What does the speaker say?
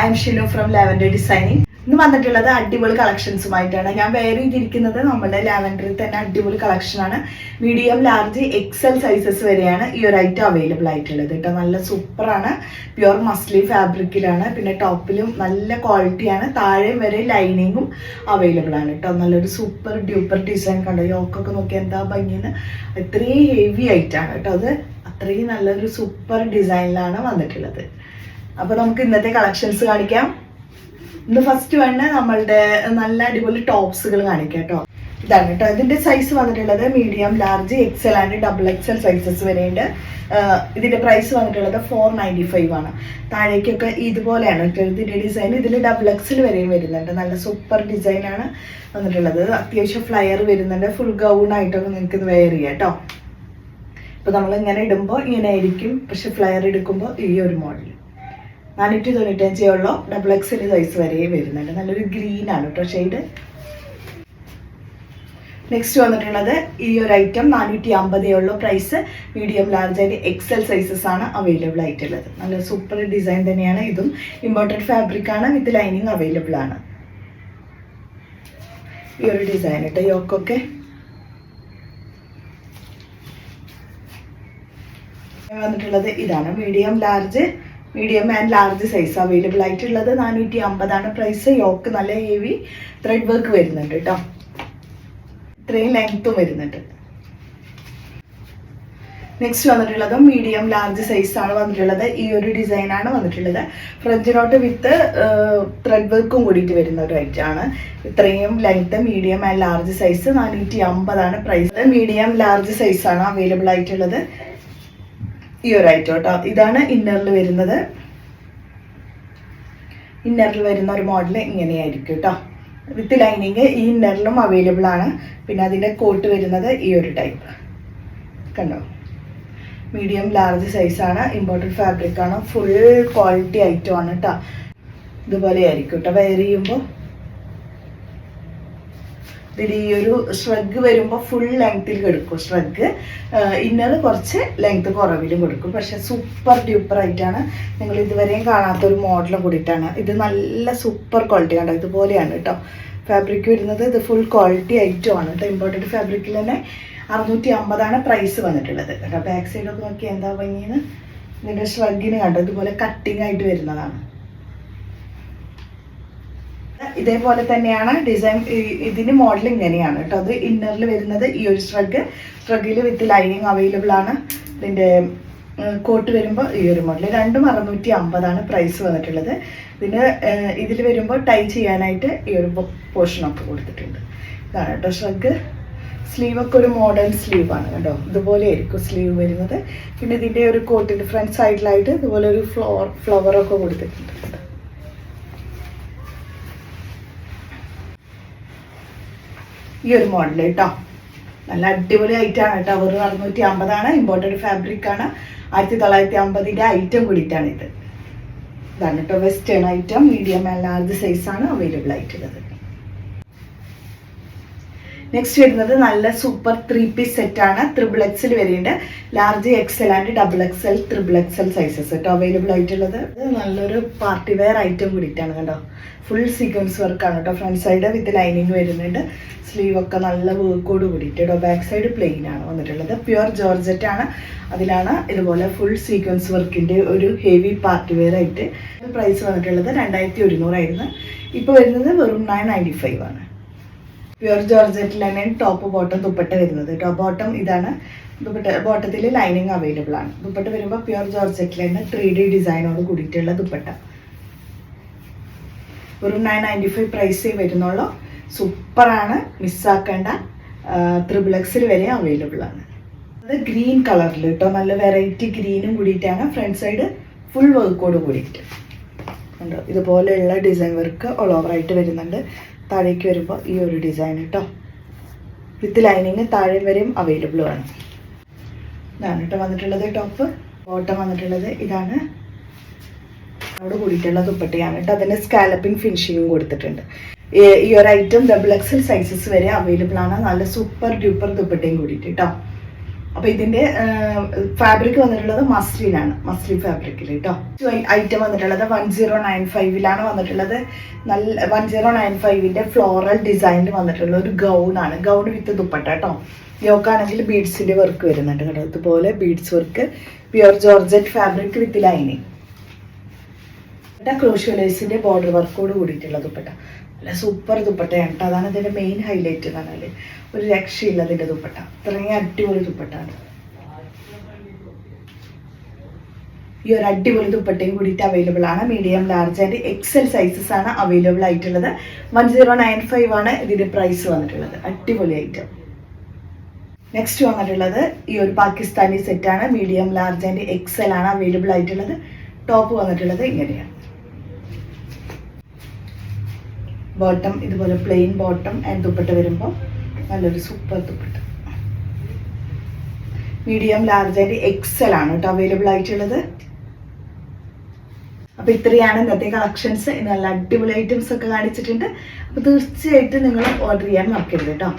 I'm Shinu from Lavender Designing ഇന്ന് വന്നിട്ടുള്ളത് അടിപൊളി കളക്ഷൻസുമായിട്ടാണ്. ഞാൻ വെയർ ചെയ്തിരിക്കുന്നത് നമ്മുടെ ലാവൻഡറിൽ തന്നെ അടിപൊളി കളക്ഷനാണ്. മീഡിയം ലാർജ് എക്സൽ സൈസസ് വരെയാണ് ഈ ഒരു ഐറ്റം അവൈലബിൾ ആയിട്ടുള്ളത് കേട്ടോ. നല്ല സൂപ്പറാണ് പ്യുവർ മസ്ലി ഫാബ്രിക്കിലാണ് പിന്നെ ടോപ്പിലും നല്ല ക്വാളിറ്റിയാണ് താഴെ വരെ ലൈനിങ്ങും അവൈലബിൾ ആണ് കേട്ടോ. നല്ലൊരു സൂപ്പർ ഡ്യൂപ്പർ ഡിസൈൻ കണ്ടോ? യോക്കൊക്കെ നോക്കി എന്താ ഭംഗിന്ന്? ഇത്രയും ഹെവി ആയിട്ടാണ് കേട്ടോ. അത് അത്രയും നല്ലൊരു സൂപ്പർ ഡിസൈനിലാണ് വന്നിട്ടുള്ളത്. അപ്പോൾ നമുക്ക് ഇന്നത്തെ കളക്ഷൻസ് കാണിക്കാം. ഇന്ന് ഫസ്റ്റ് വേണ്ട നമ്മളുടെ നല്ല അടിപൊളി ടോപ്സുകൾ കാണിക്കാം കേട്ടോ ഇതാണ് കേട്ടോ ഇതിന്റെ സൈസ് വന്നിട്ടുള്ളത് medium large XL and double XL sizes വരെയുണ്ട്. ഇതിന്റെ പ്രൈസ് വന്നിട്ടുള്ളത് ഫോർ നയന്റി ഫൈവ് ആണ്. താഴേക്കൊക്കെ ഇതുപോലെയാണ് ഇതിന്റെ ഡിസൈൻ ഇതിൽ ഡബിൾ എക്സൽ വരെയും വരുന്നുണ്ട്. നല്ല സൂപ്പർ ഡിസൈൻ ആണ് വന്നിട്ടുള്ളത്. അത്യാവശ്യം ഫ്ലയർ വരുന്നുണ്ട്. ഫുൾ ഗൗൺ ആയിട്ടൊക്കെ നിങ്ങൾക്ക് ഇത് വെയർ ചെയ്യാം കേട്ടോ ഇപ്പൊ നമ്മൾ ഇങ്ങനെ ഇടുമ്പോൾ ഇങ്ങനെ ആയിരിക്കും. പക്ഷെ ഫ്ലയർ എടുക്കുമ്പോൾ ഈ ഒരു മോഡൽ നാനൂറ്റി തൊണ്ണൂറ്റഞ്ചേ ഉള്ളൂ. ഡബിൾ എക്സൽ സൈസ് വരെയും വരുന്നുണ്ട് നല്ലൊരു ഗ്രീൻ ആണ് കേട്ടോ ഷെയ്ഡ് നെക്സ്റ്റ് വന്നിട്ടുള്ളത് ഈ ഒരു ഐറ്റം നാനൂറ്റി അമ്പതേ ഉള്ളൂ. പ്രൈസ് മീഡിയം ലാർജ് ആയിട്ട് എക്സൽ സൈസസ് ആണ് അവൈലബിൾ ആയിട്ടുള്ളത്. നല്ല സൂപ്പർ ഡിസൈൻ തന്നെയാണ് ഇതും. ഇമ്പോർട്ടന്റ് ഫാബ്രിക് ആണ്. വിത്ത് ലൈനിങ് അവൈലബിൾ ആണ്. ഈ ഒരു ഡിസൈൻ കേട്ടോ യോക്കൊക്കെ. വന്നിട്ടുള്ളത് ഇതാണ്. Medium large medium and large size available ആയിട്ടുള്ളത് നാനൂറ്റി അമ്പതാണ് പ്രൈസ് യോക്ക് നല്ല ഹെവി ത്രെഡ് വർക്ക് വരുന്നുണ്ട് കേട്ടോ ഇത്രയും ലെങ്ത്തും വരുന്നുണ്ട്. നെക്സ്റ്റ് വന്നിട്ടുള്ളത് മീഡിയം ലാർജ് സൈസ് ആണ് വന്നിട്ടുള്ളത്. ഈ ഒരു ഡിസൈനാണ് വന്നിട്ടുള്ളത്. ഫ്രഞ്ച് നോട്ട് വിത്ത് ത്രെഡ് വർക്കും കൂടിയിട്ട് വരുന്ന ഒരു ഐറ്റം ആണ്. ഇത്രയും length medium and large size നാനൂറ്റി അമ്പതാണ് പ്രൈസ് മീഡിയം ലാർജ് സൈസ് ആണ് അവൈലബിൾ ആയിട്ടുള്ളത്. ഈ ഒരു ഐറ്റം കേട്ടോ. ഇതാണ് ഇന്നറിൽ വരുന്നത്. ഇന്നറിൽ വരുന്ന ഒരു മോഡൽ ഇങ്ങനെയായിരിക്കും കേട്ടോ. വിത്ത് ലൈനിങ് ഈ ഇന്നറിലും അവൈലബിൾ ആണ്. പിന്നെ അതിന്റെ കോട്ട് വരുന്നത് ഈ ഒരു ടൈപ്പ് കണ്ടോ? മീഡിയം ലാർജ് സൈസാണ് ഇമ്പോർട്ടന്റ് ഫാബ്രിക് ആണ്. ഫുൾ ക്വാളിറ്റി ഐറ്റം ആണ് കേട്ടോ. ഇതുപോലെ ആയിരിക്കും കേട്ടോ. വെയർ ചെയ്യുമ്പോൾ ഇതിൽ ഈ ഒരു ഷ്രഗ് വരുമ്പോൾ ഫുൾ ലെങ്ത്തിൽ കൊടുക്കും ഷ്രഗ് ഇന്നർ കുറച്ച് ലെങ്ത് കുറവിലും കൊടുക്കും. പക്ഷെ സൂപ്പർ ഡ്യൂപ്പർ ആയിട്ടാണ് നിങ്ങൾ ഇതുവരെയും കാണാത്ത ഒരു മോഡലും കൂടിയിട്ടാണ്. ഇത് നല്ല സൂപ്പർ ക്വാളിറ്റി ആണ് ഇതുപോലെയാണ് കേട്ടോ. ഫാബ്രിക് വരുന്നത് ഇത് ഫുൾ ക്വാളിറ്റി ഐറ്റം ആണ് കേട്ടോ. ഇമ്പോർട്ടന്റ് ഫാബ്രിക്കിൽ തന്നെ അറുന്നൂറ്റി അമ്പതാണ് പ്രൈസ് വന്നിട്ടുള്ളത് കേട്ടോ. ബാക്ക് സൈഡൊക്കെ നോക്കി എന്താ ഭംഗിന്ന്? ഇതിന്റെ ഷ്രഗിന് കണ്ടോ? ഇതുപോലെ കട്ടിങ് ആയിട്ട് വരുന്നതാണ്. ഇതേപോലെ തന്നെയാണ് ഡിസൈൻ ഇതിന് മോഡൽ ഇങ്ങനെയാണ് കേട്ടോ. അത് ഇന്നറിൽ വരുന്നത് ഈ ഒരു സ്ട്രഗ് സ്ട്രഗിൽ വിത്ത് ലൈനിങ് അവൈലബിൾ ആണ്. ഇതിന്റെ കോട്ട് വരുമ്പോൾ ഈ ഒരു മോഡൽ രണ്ടും അറുന്നൂറ്റി അമ്പതാണ് പ്രൈസ് വന്നിട്ടുള്ളത്. പിന്നെ ഇതിൽ വരുമ്പോൾ ടൈ ചെയ്യാനായിട്ട് ഈ ഒരു പോർഷനൊക്കെ കൊടുത്തിട്ടുണ്ട്. ഇതാണ് കേട്ടോ സ്ട്രഗ് സ്ലീവൊക്കെ ഒരു മോഡേൺ സ്ലീവാണ് കേട്ടോ. ഇതുപോലെ ആയിരിക്കും സ്ലീവ് വരുന്നത്. പിന്നെ ഇതിന്റെ ഒരു കോട്ടിന്റെ ഫ്രണ്ട് സൈഡിലായിട്ട് ഇതുപോലെ ഒരു ഫ്ലോർ ഫ്ലവറൊക്കെ കൊടുത്തിട്ടുണ്ട്. ഈ ഒരു മോഡൽ കേട്ടോ നല്ല അടിപൊളി ഐറ്റമാണ് കേട്ടോ വെറും അറുന്നൂറ്റി അമ്പതാണ് ഇമ്പോർട്ടന്റ് ഫാബ്രിക് ആണ്. ആയിരത്തി തൊള്ളായിരത്തി അമ്പതിന്റെ ഐറ്റം കൂടിയിട്ടാണ് ഇത് ഇതാണ് കേട്ടോ western item medium and large സൈസാണ് അവൈലബിൾ ആയിട്ടുള്ളത്. നെക്സ്റ്റ് വരുന്നത് നല്ല സൂപ്പർ ത്രീ പീസ് സെറ്റ് ആണ്. ത്രിബിൾ എക്സൽ വരെയുണ്ട് large XL and double XL triple XL sizes കേട്ടോ അവൈലബിൾ ആയിട്ടുള്ളത്. നല്ലൊരു പാർട്ടി വെയർ ഐറ്റം കൂടിയിട്ടാണ് കേട്ടോ ഫുൾ സീക്വൻസ് വർക്കാണ് കേട്ടോ ഫ്രണ്ട് സൈഡ് വിത്ത് ലൈനിങ് വരുന്നുണ്ട്. സ്ലീവ് ഒക്കെ നല്ല വർക്കോട് കൂടിയിട്ട് ബാക്ക് സൈഡ് പ്ലെയിൻ ആണ് വന്നിട്ടുള്ളത്. പ്യുവർ ജോർജറ്റ് ആണ്. അതിലാണ് ഇതുപോലെ ഫുൾ സീക്വൻസ് വർക്കിന്റെ ഒരു ഹെവി പാർട്ടി വെയർ ആയിട്ട്. പ്രൈസ് വന്നിട്ടുള്ളത് രണ്ടായിരത്തി ഒരുന്നൂറായിരുന്നു. ഇപ്പോൾ വരുന്നത് വെറും നയൻ നയന്റി ഫൈവ് ആണ്. പ്യുവർ ജോർജറ്റ് തന്നെ ടോപ്പ് ബോട്ടം ദുപ്പട്ട വരുന്നത്. ടോപ്പ് ബോട്ടം ഇതാണ് ദുപ്പട്ട ബോട്ടത്തിൽ ലൈനിങ് അവൈലബിൾ ആണ്. ദുപ്പട്ട വരുമ്പോൾ പ്യുവർ ജോർജറ്റ് തന്നെ ത്രീ ഡി ഡിസൈനോട് കൂടിയിട്ടുള്ള ദുപ്പട്ട. വെറും നയൻ നയന്റി ഫൈവ് പ്രൈസേ വരുന്നുള്ളൂ സൂപ്പറാണ് മിസ്സാക്കേണ്ട ത്രിബിൾ എക്സിൽ വരെ അവൈലബിൾ ആണ്. അത് ഗ്രീൻ കളറിൽ കേട്ടോ നല്ല വെറൈറ്റി ഗ്രീനും കൂടിയിട്ടാണ് ഫ്രണ്ട് സൈഡ് ഫുൾ വർക്കോട് കൂടിയിട്ട്. ഉണ്ട് ഇതുപോലെയുള്ള ഡിസൈൻ വർക്ക് ഓൾ ഓവർ ആയിട്ട് വരുന്നുണ്ട്. താഴേക്ക് വരുമ്പോൾ ഈ ഒരു ഡിസൈൻ കേട്ടോ വിത്ത് ലൈനിങ് താഴെ വരെയും അവൈലബിൾ ആണ്. ഇതാണ് കേട്ടോ വന്നിട്ടുള്ളത് ടോപ്പ് ബോട്ടം വന്നിട്ടുള്ളത് ഇതാണ്. അവിടെ കൂടിയിട്ടുള്ള ദുപ്പട്ടയാണ് കേട്ടോ അതിന് സ്കാലപ്പിംഗ് ഫിനിഷിങ്ങും കൊടുത്തിട്ടുണ്ട്. ഈ ഒരു ഐറ്റം ഡബിൾ എക്സൽ സൈസസ് വരെ അവൈലബിൾ ആണ്. നല്ല സൂപ്പർ ഡ്യൂപ്പർ ദുപ്പട്ടയും കൂടിയിട്ട് കേട്ടോ അപ്പൊ ഇതിന്റെ ഫാബ്രിക് വന്നിട്ടുള്ളത് മസ്ലിനാണ്. മസ്ലിൻ ഫാബ്രിക്കിൽ കേട്ടോ ഐറ്റം വന്നിട്ടുള്ളത് വൺ സീറോ നയൻ ഫൈവിലാണ് വന്നിട്ടുള്ളത്. നല്ല വൺ സീറോ നയൻ ഫൈവിന്റെ ഫ്ലോറൽ ഡിസൈനിൽ വന്നിട്ടുള്ള ഒരു ഗൗൺ ആണ്. ഗൗൺ വിത്ത് ദുപ്പട്ട കേട്ടോ യോക്കാണെങ്കിൽ ബീഡ്സിന്റെ വർക്ക് വരുന്നുണ്ട് കേട്ടോ. ഇതുപോലെ beads work pure georgette fabric with lining ക്രോഷ്യോലേസിന്റെ border വർക്കോട് കൂടിയിട്ടുള്ള ദുപ്പട്ട. നല്ല സൂപ്പർ ദുപ്പട്ടയാണ് കേട്ടോ. അതാണ് ഇതിന്റെ മെയിൻ ഹൈലൈറ്റ് എന്ന് പറഞ്ഞാൽ ഒരു രക്ഷയില്ല അതിന്റെ ദുപ്പട്ട. അത്രയും അടിപൊളി ദുപ്പട്ടാണ് ഈ ഒരു അടിപൊളി ദുപ്പട്ടയും കൂടിയിട്ട് അവൈലബിൾ ആണ്. Medium large and XL sizes ആണ് അവൈലബിൾ ആയിട്ടുള്ളത്. വൺ സീറോ നയൻ ഫൈവ് ആണ് ഇതിന്റെ പ്രൈസ് വന്നിട്ടുള്ളത്. അടിപൊളി ഐറ്റം നെക്സ്റ്റ് വന്നിട്ടുള്ളത് ഈ ഒരു പാകിസ്ഥാനി സെറ്റാണ് മീഡിയം ലാർജ് ആൻഡ് എക്സൽ ആണ് അവൈലബിൾ ആയിട്ടുള്ളത്. ടോപ്പ് വന്നിട്ടുള്ളത് ഇങ്ങനെയാണ്. ബോട്ടം ഇതുപോലെ പ്ലെയിൻ ബോട്ടം ആൻഡ് ദുപ്പട്ട വരുമ്പോൾ നല്ലൊരു super dupatta. Medium large and XL ആണ് കേട്ടോ അവൈലബിൾ ആയിട്ടുള്ളത്. അപ്പോൾ ഇത്രയാണ് ഇന്നത്തെ കളക്ഷൻസ് നല്ല അടിപൊളി ഐറ്റംസ് ഒക്കെ കാണിച്ചിട്ടുണ്ട്. അപ്പോൾ തീർച്ചയായിട്ടും നിങ്ങൾ ഓർഡർ ചെയ്യാൻ മറക്കരുത് കേട്ടോ.